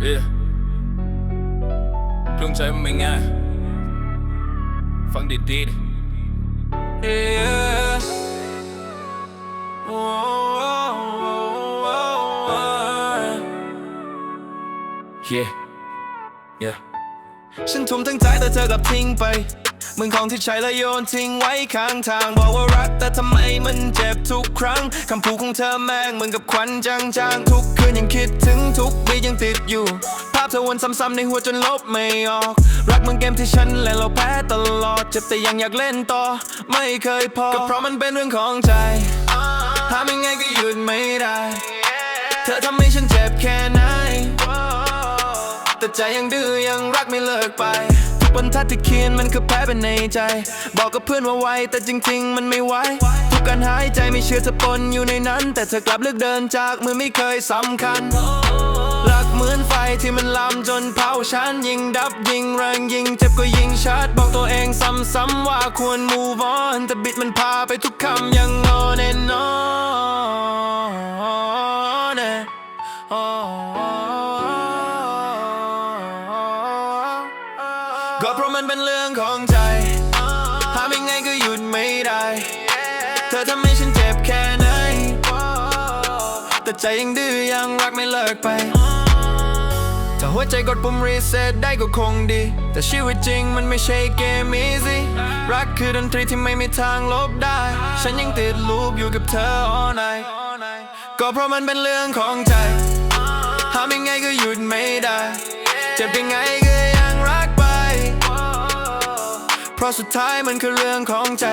เอ้ยเรื่องใจมันไม่ง่ายฟังดีๆดิเอ้ยโอ้โอ้โอ้ Yeah Yeah ฉันทุ่มทั้งใจแต่เธอกลับทิ้งไป มึงของที่ใช้แล้วโยนทิ้งไว้ข้างทาง บอกว่ารักแต่ทำไมมันเจ็บทุกครั้งคำพูดของเธอแม่งเหมือนกับควันจางๆ ทุกคืนยังคิดถึงทุกวียังติดอยู่ ภาพเธอวนซ้ำๆในหัวจนลบไม่ออก รักมันเกมที่ฉันเล่นเราแพ้ตลอด เจ็บแต่ยังอยากเล่นต่อ ไม่เคยพอ ก็เพราะมันเป็นเรื่องของใจทำยังไงก็หยุดไม่ได้ เธอทำให้ฉันเจ็บแค่ไหน แต่ใจยังดื้อยังรักไม่เลิกไป บรรทัดที่เขียนมันคือแพ้เป็นในใจ บอกกับเพื่อนว่าไวแต่จริง ๆ มันไม่ไหวทุกการหายใจไม่เชื่อเธอปนอยู่ในนั้น แต่เธอกลับเลือกเดินจากมือไม่เคยสำคัญรักเหมือนไฟที่มันลามจนเผาฉันยิงดับยิงแรงยิงเจ็บก็ยิงชัดบอกตัวเองซ้ำๆว่าควร move on แต่บิดมันพาไปทุกคำยัง on and on and on ก็เพราะมันเป็นเรื่องของใจทำยังไงก็หยุดไม่ได้ เธอทำให้ฉันเจ็บแค่ไหน แต่ใจยังดื้อยังรักไม่เลิกไป ถ้าหัวใจกดปุ่มรีเซ็ตได้ก็คงดี แต่ชีวิตจริงมันไม่ใช่เกม easy รักคือดนตรีที่ไม่มีทางลบได้ ฉันยังติดลูปอยู่กับเธอ all night ก็เพราะมันเป็นเรื่องของใจทำยังไงก็หยุดไม่ได้ เจ็บยังไงก็ เพราะสุดท้ายมันคือเรื่องของใจ